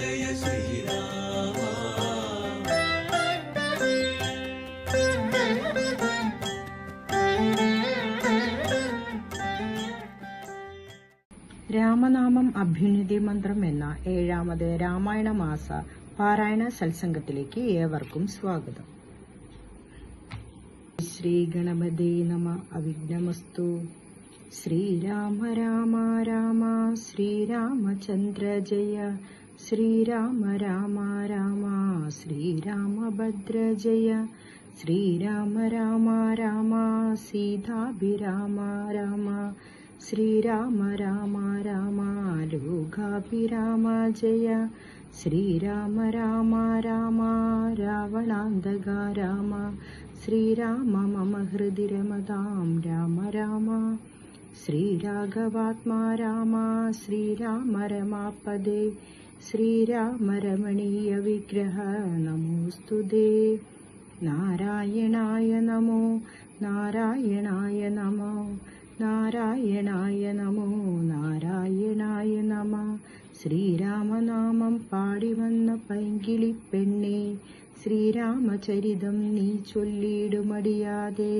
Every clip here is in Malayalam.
ജയ ശ്രീരാമ. രാമനാമം അഭ്യുന്നതി മന്ത്രം എന്ന ഏഴാമത് രാമായണ മാസ പാരായണ സത്സംഗത്തിലേക്ക് ഏവർക്കും സ്വാഗതം. ശ്രീ ഗണപതി നമ അവിഘ്നമസ്തു. श्रीराम राम राम श्रीरामचन्द्र जय। श्रीराम राम राम श्रीरामभद्र जय। श्रीराम राम राम सीताभिराम राम। श्रीराम राम राम रामरोघाभिराम जय। श्रीराम राम राम रावणान्धगा राम। श्रीराम मम हृदि रमदां राम राम। ശ്രീരാഘവാത്മാ രാമ ശ്രീരാമ രമാപദേ ശ്രീരാമ രമണീയ വിഗ്രഹ നമോസ്തുതേ നാരായണായ നമോ നാരായണായ നമോ നാരായണായ നമോ നാരായണായ നമ. ശ്രീരാമനാമം പാടി വന്ന പൈങ്കിളി പെണ്ണേ ശ്രീരാമചരിതം നീ ചൊല്ലിയിടുമടിയാതെ.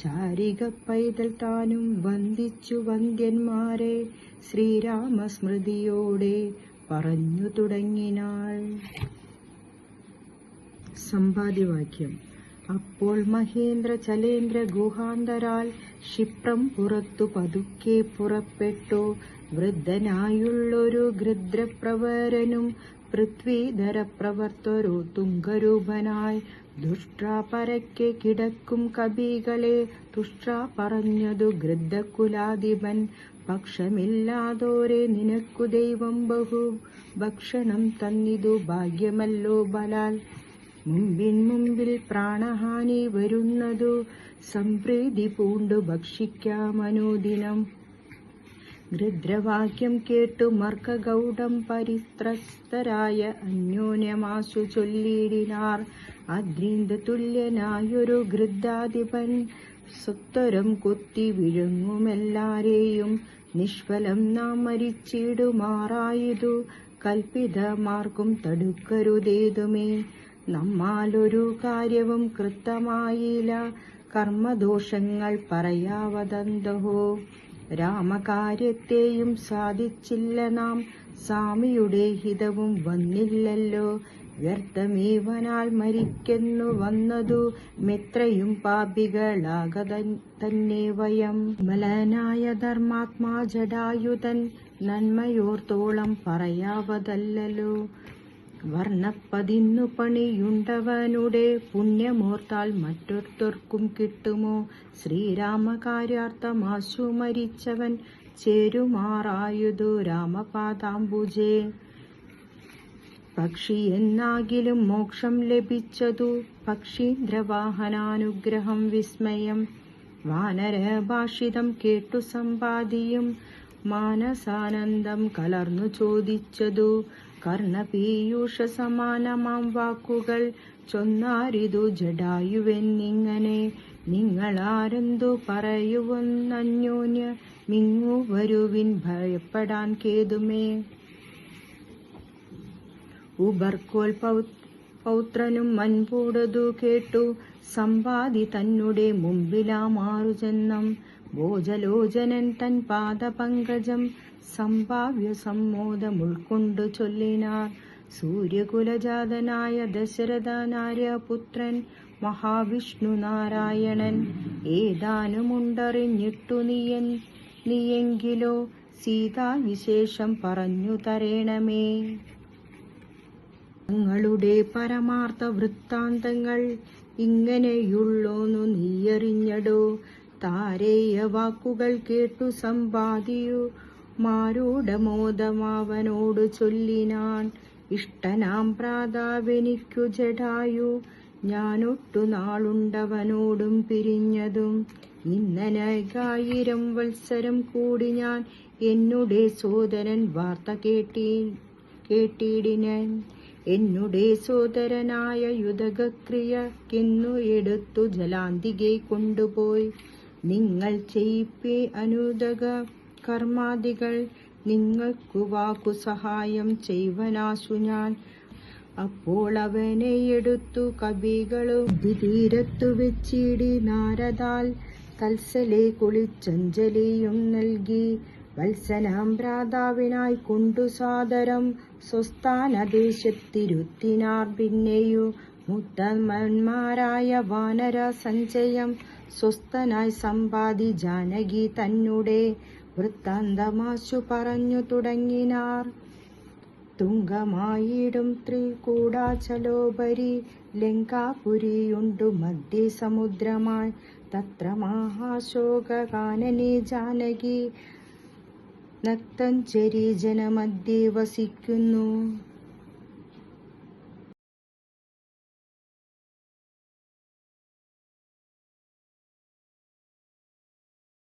ശാരിക പൈതൽ താനും വന്ദിച്ചു വന്ദ്യന്മാരെ ശ്രീരാമസ്മൃതിയോടെ പറഞ്ഞു തുടങ്ങിനാൾ. സമ്പാദ്യവാക്യം. അപ്പോൾ മഹേന്ദ്ര ചലേന്ദ്ര ഗുഹാന്തരാൽ ക്ഷിപ്രം പുറത്തു പതുക്കെ പുറപ്പെട്ടു. വൃദ്ധനായുള്ളൊരു ഗൃദ്രപ്രവരനും പൃഥ്വീധര പ്രവർത്തൊരു തുങ്കരൂപനായി ദുഷ്ട്രാപരയ്ക്ക് കിടക്കും കവികളെ. തുഷ്ട്രാ പറഞ്ഞതു ഗൃദ്ധകുലാധിപൻ പക്ഷമില്ലാതോരെ നിനക്കു ദൈവം ബഹു. ഭക്ഷണം തന്നിതു ഭാഗ്യമല്ലോ ബലാൽ. മുമ്പിൻ മുമ്പിൽ പ്രാണഹാനി വരുന്നതു സംപ്രീതി പൂണ്ടു ഭക്ഷിക്കാമനുദിനം ഗൃദ്രവാക്യം കേട്ടു മർക്കഗൗഡം പരിത്രസ്തരായ അന്യോന്യമാശു ചൊല്ലിയിടിനാർ. അദ്രീന്ദ തുല്യനായൊരു ഗൃദ്ധാധിപൻ സ്വത്വരം കൊത്തി വിഴുങ്ങുമെല്ലാരെയും നിഷ്ഫലം നാം മരിച്ചിടുമാറായതു. കൽപ്പിതമാർക്കും തടുക്കരുതേതുമേ. നമ്മാലൊരു കാര്യവും കൃത്തമായില്ല കർമ്മദോഷങ്ങൾ പറയാവതന്തഹോ. രാമകാര്യത്തെയും സാധിച്ചില്ല നാം. സ്വാമിയുടെ ഹിതവും വന്നില്ലല്ലോ. വ്യർത്ഥമേവനാൽ മരിക്കുന്നു വന്നതു മെത്രയും പാപികളാക തന്നെ വയം. മലനായ ധർമാത്മാ ജടായുധൻ നന്മയോർത്തോളം പറയാവതല്ലല്ലോ. വർണപ്പതിന്നു പണിയുണ്ടവനുടെ പുണ്യമോർത്താൽ മറ്റൊരുത്തർക്കും കിട്ടുമോ? ശ്രീരാമകാര്യാർത്ഥമാശു മരിച്ചവൻ ചേരുമാറായുതു രാമപാദാംബുജേ. പക്ഷി എന്നാകിലും മോക്ഷം ലഭിച്ചതു പക്ഷീന്ദ്രവാഹനാനുഗ്രഹം വിസ്മയം. വാനരഭാഷിതം കേട്ടു സമ്പാദിയും മാനസാനന്ദം കലർന്നു ചോദിച്ചതു കർണപീയൂഷ സമാനമാം വാക്കുകൾ ചൊന്നാരിതു ജഡായുവെന്നിങ്ങനെ നിങ്ങളാരെന്തു പറയുവന്നന്യോന്യ മിങ്ങു വരുവിൻ ഭയപ്പെടാൻ കേതുമേ. ഉബർക്കോൽ പൗത്രനും മൻപൂടതു കേട്ടു സമ്പാദി തന്നുടെ മുമ്പിലാ മാറുചെന്നം ഭോജലോചനൻ തൻ പാദപങ്കജം സംഭാവ്യ സമ്മോദം ഉൾക്കൊണ്ടു ചൊല്ലിനാർ. സൂര്യകുലജാതനായ ദശരഥനാര്യപുത്രൻ മഹാവിഷ്ണു നാരായണൻ. ഏതാനുമുണ്ടറിഞ്ഞിട്ടു നീയൻ? നീയെങ്കിലോ സീതാവിശേഷം പറഞ്ഞു തരേണമേ. തങ്ങളുടെ പരമാർത്ഥ വൃത്താന്തങ്ങൾ ഇങ്ങനെയുള്ളോന്നു നീയറിഞ്ഞടോ. താരേയ വാക്കുകൾ കേട്ടു സമ്പാദിയു. മാരൂഢമോദമാവനോടു ചൊല്ലിനാൻ ഇഷ്ടനാം പ്രാതാവെനിക്കു ജഡായു. ഞാനൊട്ടു നാളുണ്ടവനോടും പിരിഞ്ഞതും ഇന്നനകായിരം വത്സരം കൂടി ഞാൻ എന്നുടെ സോദരൻ വാർത്ത കേട്ടി കേട്ടിടിനൻ. എന്നുടെ സോദരനായ യുധകക്രിയക്കെന്നു എടുത്തു ജലാന്തികെ കൊണ്ടുപോയി. നിങ്ങൾ ചെയ്യിപ്പേ അനുദക കർമാദികൾ നിങ്ങൾക്കു വാക്കു സഹായം ചെയ്വനാശു ഞാൻ. അപ്പോൾ അവനെ എടുത്തു കവികളും തീരത്തു വെച്ചിടി നാരദാൽ. കൽസലെ കുളിച്ചഞ്ജലിയും നൽകി വത്സനാം ഭ്രാതാവിനായി കൊണ്ടു സാദരം. സ്വസ്ഥാനദേശത്തിരുത്തിനാർ പിന്നെയു മുത്തന്മാരായ വാനര സഞ്ചയം. സ്വസ്ഥനായി സമ്പാദി ജാനകി തന്നെ വൃത്താന്തമാശു പറഞ്ഞു തുടങ്ങിനാർ. തുങ്കമായിടും ത്രികൂടാചലോപരി ലങ്കാപുരിയുണ്ടു മധ്യേ സമുദ്രമായി തത്ര മഹാശോകാനനെ ജാനകി നക്തഞ്ചരി ജനമധ്യേ വസിക്കുന്നു.